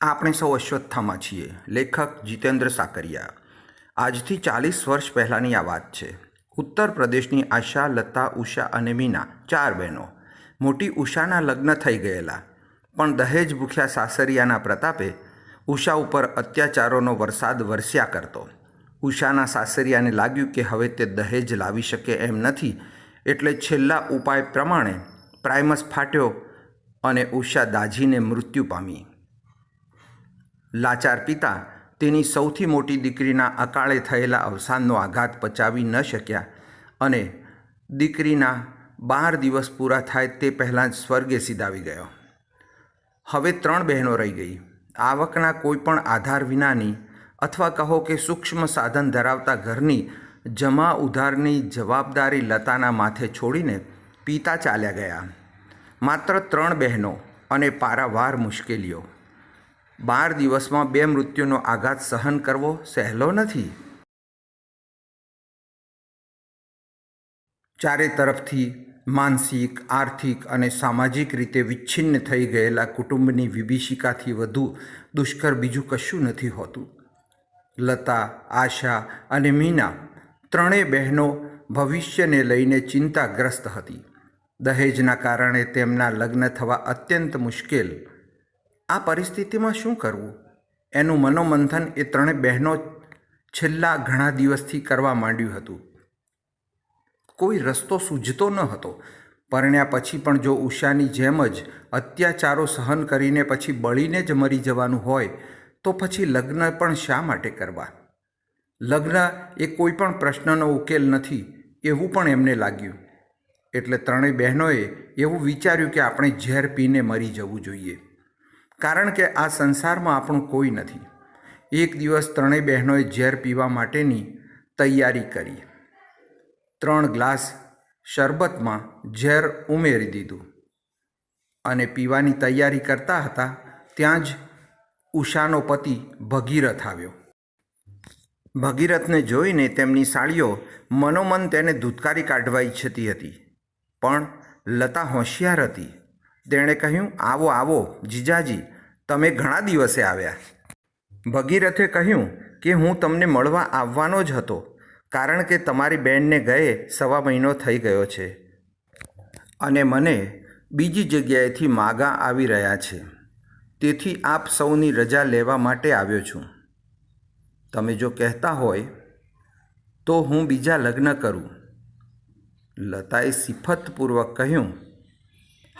આપણે સૌ અશ્વત્થામાં છીએ. લેખક જીતેન્દ્ર સાકરિયા. આજથી ચાલીસ વર્ષ પહેલાંની આ વાત છે. ઉત્તર પ્રદેશની આશા, લતા, ઉષા અને મીના ચાર બહેનો. મોટી ઉષાના લગ્ન થઈ ગયેલા. પણ દહેજ ભૂખ્યા સાસરિયાના પ્રતાપે ઉષા ઉપર અત્યાચારોનો વરસાદ વરસ્યા કરતો. ઉષાના સાસરિયાને લાગ્યું કે હવે તે દહેજ લાવી શકે એમ નથી, એટલે છેલ્લા ઉપાય પ્રમાણે પ્રાઇમસ ફાટ્યો અને ઉષા દાઝીને મૃત્યુ પામી. લાચાર પિતા તેની સૌથી મોટી દીકરીના અકાળે થયેલા અવસાનનો આઘાત પચાવી ન શક્યા અને દીકરીના બાર દિવસ પૂરા થાય તે પહેલાં જ સ્વર્ગે સીધાવી ગયો. હવે ત્રણ બહેનો રહી ગઈ. આવકના કોઈપણ આધાર વિનાની અથવા કહો કે સૂક્ષ્મ સાધન ધરાવતા ઘરની જમા ઉધારની જવાબદારી લતાના માથે છોડીને પિતા ચાલ્યા ગયા. માત્ર ત્રણ બહેનો અને પારાવાર મુશ્કેલીઓ. બાર દિવસમાં બે મૃત્યુનો આઘાત સહન કરવો સહેલો નથી. ચારે તરફથી માનસિક, આર્થિક અને સામાજિક રીતે વિચ્છિન્ન થઈ ગયેલા કુટુંબની વિભીષિકાથી વધુ દુષ્કર બીજું કશું નથી હોતું. લતા, આશા અને મીના ત્રણેય બહેનો ભવિષ્યને લઈને ચિંતાગ્રસ્ત હતી. દહેજના કારણે તેમના લગ્ન થવા અત્યંત મુશ્કેલ આ પરિસ્થિતિમાં શું કરવું? એનું મનોમંથન એ ત્રણેય બહેનો છેલ્લા ઘણા દિવસથી કરવા માંડ્યું હતું. કોઈ રસ્તો સૂઝતો ન હતો. પરણ્યા પછી પણ જો ઉષાની જેમ જ અત્યાચારો સહન કરીને પછી બળીને જ મરી જવાનું હોય, તો પછી લગ્ન પણ શા માટે કરવા? લગ્ન એ કોઈ પણ પ્રશ્નનો ઉકેલ નથી, એવું પણ એમને લાગ્યું. એટલે ત્રણેય બહેનોએ એવું વિચાર્યું કે આપણે ઝેર પીને મરી જવું જોઈએ. કારણ કે આ સંસારમાં આપણું કોઈ નથી. એક દિવસ ત્રણેય બહેનોએ ઝેર પીવા માટેની તૈયારી કરી. ત્રણ ગ્લાસ શરબતમાં ઝેર ઉમેરી દીધું અને પીવાની તૈયારી કરતા હતા ત્યાં જ ઉષાનો પતિ ભગીરથ આવ્યો. ભગીરથને જોઈને તેમની સાળીઓ મનોમન તેને ધૂતકારી કાઢવા ઈચ્છતી હતી, પણ લતા હોશિયાર હતી. તેણે કહ્યું, આવો આવો, જીજાજી, તમે ઘણા દિવસે આવ્યા. ભગીરથે કહ્યું કે, હું તમને મળવા આવવાનો જ હતો, કારણ કે તમારી બેનને ગયે સવા મહિનો થઈ ગયો છે અને મને બીજી જગ્યાએથી માગા આવી રહ્યા છે. તેથી આપ સૌની રજા લેવા માટે આવ્યો છું. તમે જો કહેતા હોય તો હું બીજા લગ્ન કરું. લતાએ સિફતપૂર્વક કહ્યું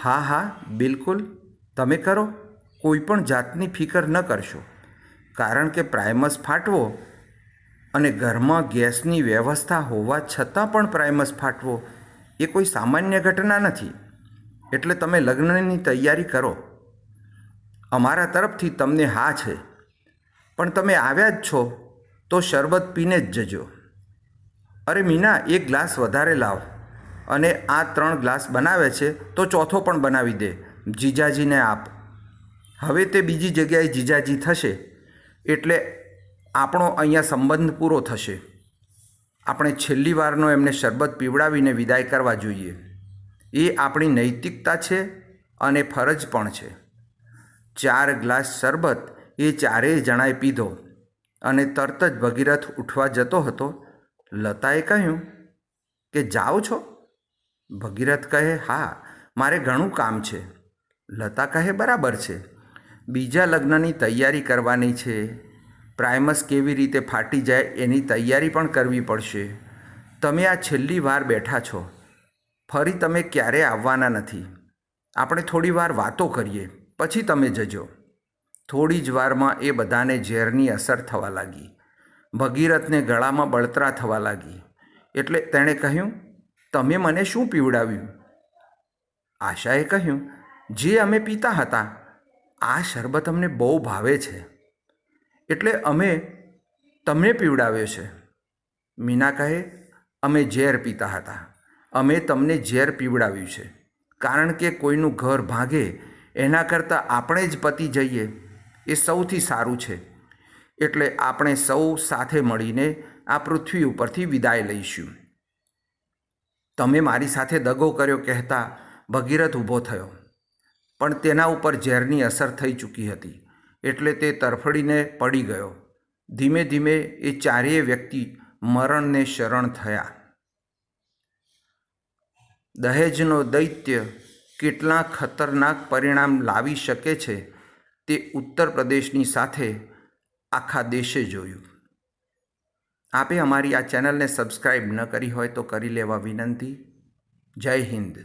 હા હા, બિલકુલ. તમે કરો. કોઈ પણ જાતની ફિકર ન કરશો. કારણ કે પ્રાઇમસ ફાટવો અને ઘરમાં ગેસની વ્યવસ્થા હોવા છતાં પણ પ્રાઇમસ ફાટવો એ કોઈ સામાન્ય ઘટના નથી. એટલે તમે લગ્નની તૈયારી કરો. અમારા તરફથી તમને હા છે. પણ તમે આવ્યા જ છો તો શરબત પીને જ જજો. અરે મીના, એક ગ્લાસ વધારે લાવ. અને આ ત્રણ ગ્લાસ બનાવે છે, તો ચોથો પણ બનાવી દે. જીજાજીને આપ. હવે તે બીજી જગ્યાએ જીજાજી થશે. એટલે આપણો અહીંયા સંબંધ પૂરો થશે. આપણે છેલ્લી વારનો એમને શરબત પીવડાવીને વિદાય કરવા જોઈએ. એ આપણી નૈતિકતા છે અને ફરજ પણ છે. ચાર ગ્લાસ શરબત એ ચારેય જણાએ પીધો અને તરત જ ભગીરથ ઉઠવા જતો હતો. લતાએ કહ્યું કે જાઓ છો? ભગીરથ કહે, હા, મારે ઘણું કામ છે. લતા કહે, બરાબર છે. બીજા લગ્નની તૈયારી કરવાની છે. પ્રાઇમસ કેવી રીતે ફાટી જાય એની તૈયારી પણ કરવી પડશે. તમે આ છેલ્લી વાર બેઠા છો. ફરી તમે ક્યારે આવવાના નથી. આપણે થોડી વાર વાતો કરીએ, પછી તમે જજો. થોડી જ વારમાં એ બધાને ઝેરની અસર થવા લાગી. ભગીરથને ગળામાં બળતરા થવા લાગી. એટલે તેણે કહ્યું તમે મને શું પીવડાવ્યું? આશાએ કહ્યું, જે અમે પીતા હતા, આ શરબત અમને બહુ ભાવે છે. એટલે અમે તમને પીવડાવ્યો છે. મીના કહે અમે ઝેર પીતા હતા. અમે તમને ઝેર પીવડાવ્યું છે. કારણ કે કોઈનું ઘર ભાગે, એના કરતાં આપણે જ પતી જઈએ, એ સૌથી સારું છે. એટલે આપણે સૌ સાથે મળીને આ પૃથ્વી ઉપરથી વિદાય લઈશું. તમે મારી સાથે દગો કર્યો કહેતા ભગીરથ ઊભો થયો. પણ તેના ઉપર ઝેરની અસર થઈ ચૂકી હતી, એટલે તે તરફડીને પડી ગયો. ધીમે ધીમે એ ચારેય વ્યક્તિ મરણને શરણ થયા. દહેજનો દૈત્ય કેટલા ખતરનાક પરિણામ લાવી શકે છે તે ઉત્તર પ્રદેશની સાથે આખા દેશે જોયું. આપે અમારી આ ચેનલને સબસ્ક્રાઈબ ન કરી હોય તો કરી લેવા વિનંતી. જય હિન્દ.